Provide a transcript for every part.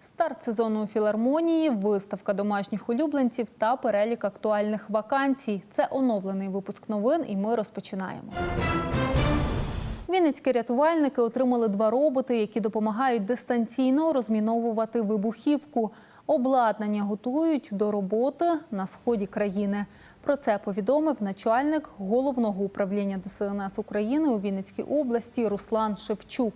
Старт сезону у філармонії, виставка домашніх улюбленців та перелік актуальних вакансій. Це оновлений випуск новин, і ми розпочинаємо. Вінницькі рятувальники отримали два роботи, які допомагають дистанційно розміновувати вибухівку. Обладнання готують до роботи на сході країни. Про це повідомив начальник головного управління ДСНС України у Вінницькій області Руслан Шевчук.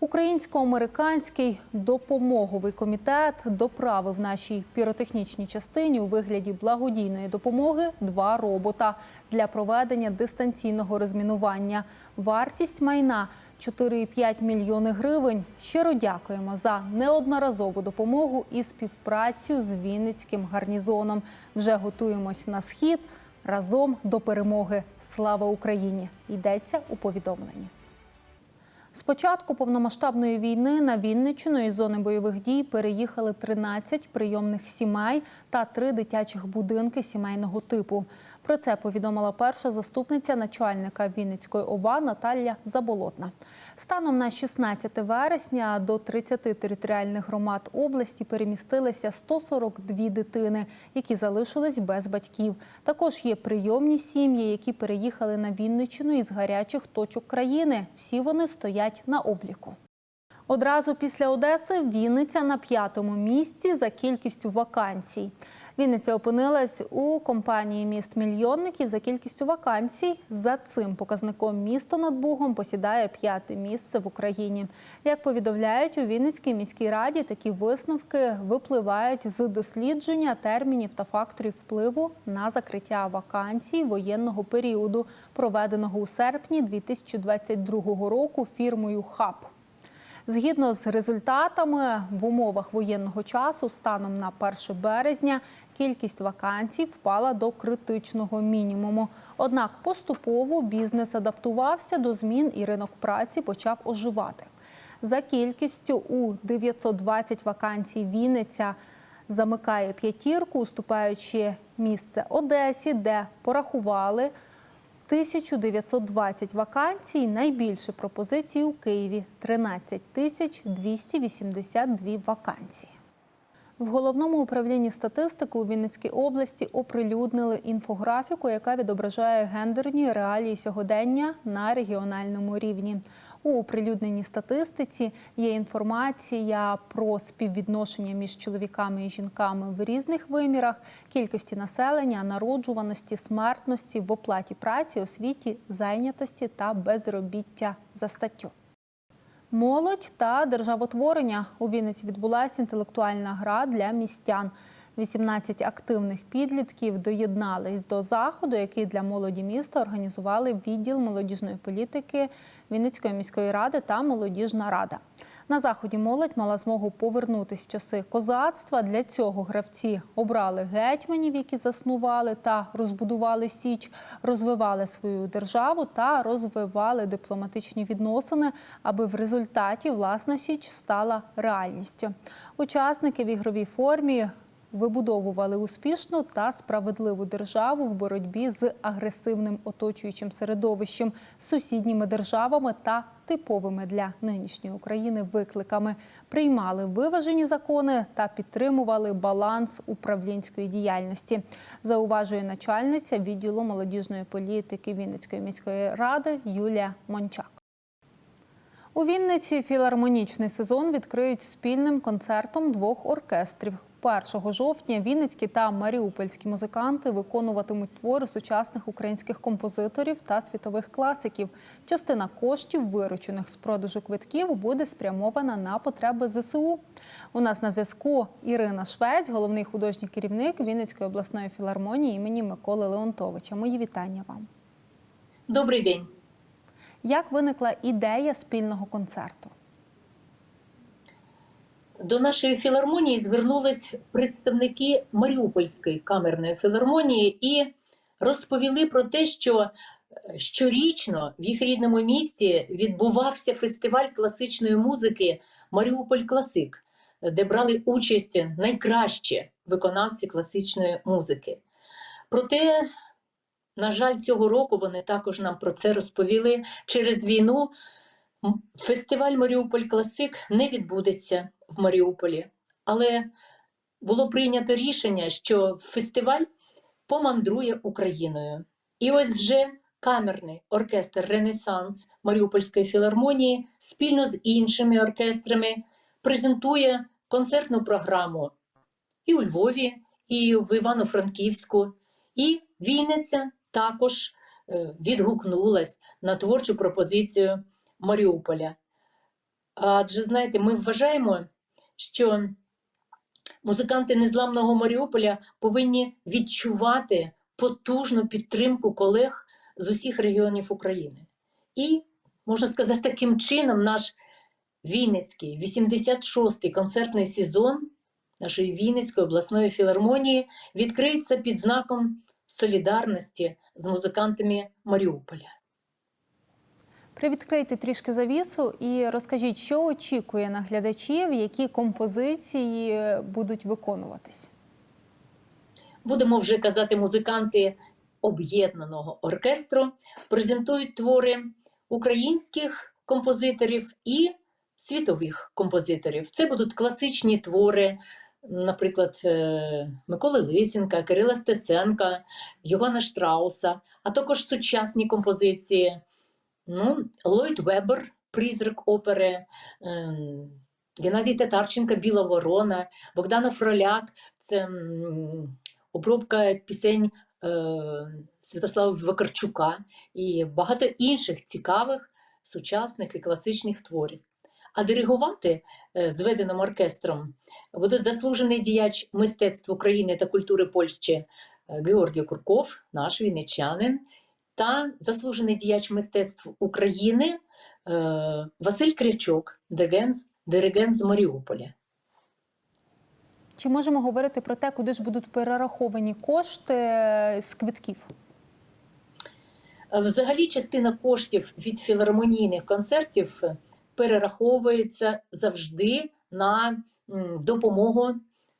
Українсько-американський допомоговий комітет доправив нашій піротехнічній частині у вигляді благодійної допомоги два робота для проведення дистанційного розмінування. Вартість майна 4,5 мільйони гривень. Щиро дякуємо за неодноразову допомогу і співпрацю з Вінницьким гарнізоном. Вже готуємось на схід разом до перемоги. Слава Україні! Йдеться у повідомленні. З початку повномасштабної війни на Вінниччину із зони бойових дій переїхали 13 прийомних сімей та три дитячих будинки сімейного типу. Про це повідомила перша заступниця начальника Вінницької ОВА Наталія Заболотна. Станом на 16 вересня до 30 територіальних громад області перемістилися 142 дитини, які залишились без батьків. Також є прийомні сім'ї, які переїхали на Вінниччину із гарячих точок країни. Всі вони стоять на обліку. Одразу після Одеси Вінниця на п'ятому місці за кількістю вакансій. Вінниця опинилась у компанії міст мільйонників за кількістю вакансій. За цим показником місто над Бугом посідає п'яте місце в Україні. Як повідомляють у Вінницькій міській раді, такі висновки випливають з дослідження термінів та факторів впливу на закриття вакансій воєнного періоду, проведеного у серпні 2022 року фірмою ХАП. Згідно з результатами в умовах воєнного часу, станом на 1 березня кількість вакансій впала до критичного мінімуму. Однак поступово бізнес адаптувався до змін і ринок праці почав оживати. За кількістю у 920 вакансій Вінниця замикає п'ятірку, уступаючи місце Одесі, де порахували 1920 вакансій. Найбільше пропозицій у Києві 13 тисяч 282 вакансії. В головному управлінні статистики у Вінницькій області оприлюднили інфографіку, яка відображає гендерні реалії сьогодення на регіональному рівні. У оприлюдненій статистиці є інформація про співвідношення між чоловіками і жінками в різних вимірах, кількості населення, народжуваності, смертності, в оплаті праці, освіті, зайнятості та безробіття за статтю. Молодь та державотворення у Вінниці відбулася інтелектуальна гра для містян. 18 активних підлітків доєднались до заходу, який для молоді міста організували відділ молодіжної політики Вінницької міської ради та молодіжна рада. На заході молодь мала змогу повернутися в часи козацтва. Для цього гравці обрали гетьманів, які заснували та розбудували січ, розвивали свою державу та розвивали дипломатичні відносини, аби в результаті власна січ стала реальністю. Учасники в ігровій формі вибудовували успішну та справедливу державу в боротьбі з агресивним оточуючим середовищем, сусідніми державами та типовими для нинішньої України викликами. Приймали виважені закони та підтримували баланс управлінської діяльності. Зауважує начальниця відділу молодіжної політики Вінницької міської ради Юлія Мончак. У Вінниці філармонічний сезон відкриють спільним концертом двох оркестрів. 1 жовтня вінницькі та маріупольські музиканти виконуватимуть твори сучасних українських композиторів та світових класиків. Частина коштів, виручених з продажу квитків, буде спрямована на потреби ЗСУ. У нас на зв'язку Ірина Швець, головний художній керівник Вінницької обласної філармонії імені Миколи Леонтовича. Мої вітання вам. Добрий день. Як виникла ідея спільного концерту? До нашої філармонії звернулись представники Маріупольської камерної філармонії і розповіли про те, що щорічно в їх рідному місті відбувався фестиваль класичної музики Маріуполь Класик, де брали участь найкращі виконавці класичної музики. Проте, на жаль, цього року вони також нам про це розповіли. Через війну фестиваль Маріуполь Класик не відбудеться в Маріуполі. Але було прийнято рішення, що фестиваль помандрує Україною. І ось вже камерний оркестр Ренесанс Маріупольської філармонії спільно з іншими оркестрами презентує концертну програму і у Львові, і в Івано-Франківську. І Вінниця також е, відгукнулась на творчу пропозицію Маріуполя. Адже, знаєте, ми вважаємо, що музиканти незламного Маріуполя повинні відчувати потужну підтримку колег з усіх регіонів України. І, можна сказати, таким чином наш Вінницький 86-й концертний сезон нашої Вінницької обласної філармонії відкриється під знаком солідарності з музикантами Маріуполя. Привідкрийте трішки завісу і розкажіть, що очікує на глядачів, які композиції будуть виконуватись. будемо вже казати, музиканти об'єднаного оркестру презентують твори українських композиторів і світових композиторів. Це будуть класичні твори, наприклад, е, Миколи Лисенка, Кирила Стеценка, Йогана Штрауса, а також сучасні композиції. Ну, Ллойд Вебер, призрак опери, ем, Геннадій Татарченка, Біла Ворона, Богдана Фроляк, це обробка пісень е, Святослава Вакарчука і багато інших цікавих сучасних і класичних творів. А диригувати е, зведеним оркестром будуть заслужений діяч мистецтв України та культури Польщі е, Георгій Курков, наш вінничанин, та заслужений діяч мистецтв України е, Василь Крячок, диригент, з- Маріуполя. Чи можемо говорити про те, куди ж будуть перераховані кошти е, з квитків? Е, Взагалі, частина коштів від філармонійних концертів перераховується завжди на допомогу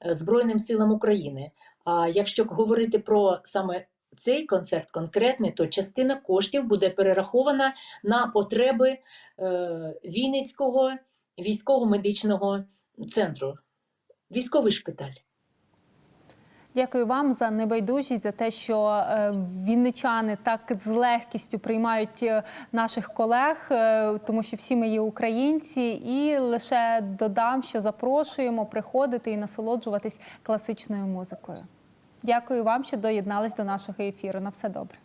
Збройним силам України. А якщо говорити про саме цей концерт конкретний, то частина коштів буде перерахована на потреби е, Вінницького військово-медичного центру, військовий шпиталь. Дякую вам за небайдужість, за те, що е, вінничани так з легкістю приймають е, наших колег, тому що всі ми є українці, і лише додам, що запрошуємо приходити і насолоджуватись класичною музикою. Дякую вам, що доєднались до нашого ефіру. На все добре.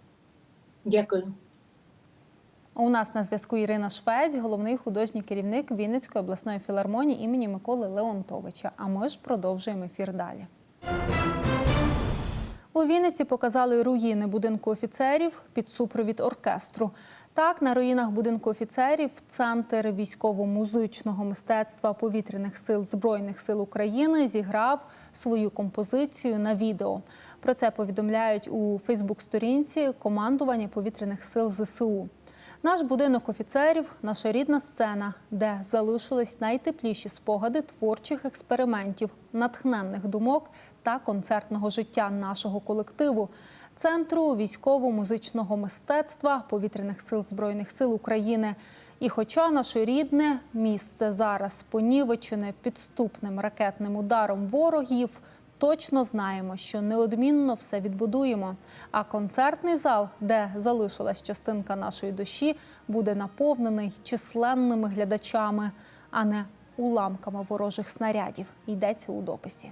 Дякую. У нас на зв'язку Ірина Швець, головний художній керівник Вінницької обласної філармонії імені Миколи Леонтовича. А ми ж продовжуємо ефір далі. У Вінниці показали руїни будинку офіцерів під супровід оркестру. Так, на руїнах будинку офіцерів центр військово-музичного мистецтва повітряних сил Збройних сил України зіграв свою композицію на відео. Про це повідомляють у Фейсбук-сторінці командування повітряних сил ЗСУ. Наш будинок офіцерів наша рідна сцена, де залишились найтепліші спогади творчих експериментів, натхненних думок та концертного життя нашого колективу, центру військово-музичного мистецтва повітряних сил Збройних сил України. І хоча наше рідне місце зараз понівечене підступним ракетним ударом ворогів, точно знаємо, що неодмінно все відбудуємо. А концертний зал, де залишилась частинка нашої душі, буде наповнений численними глядачами, а не уламками ворожих снарядів. Йдеться у дописі.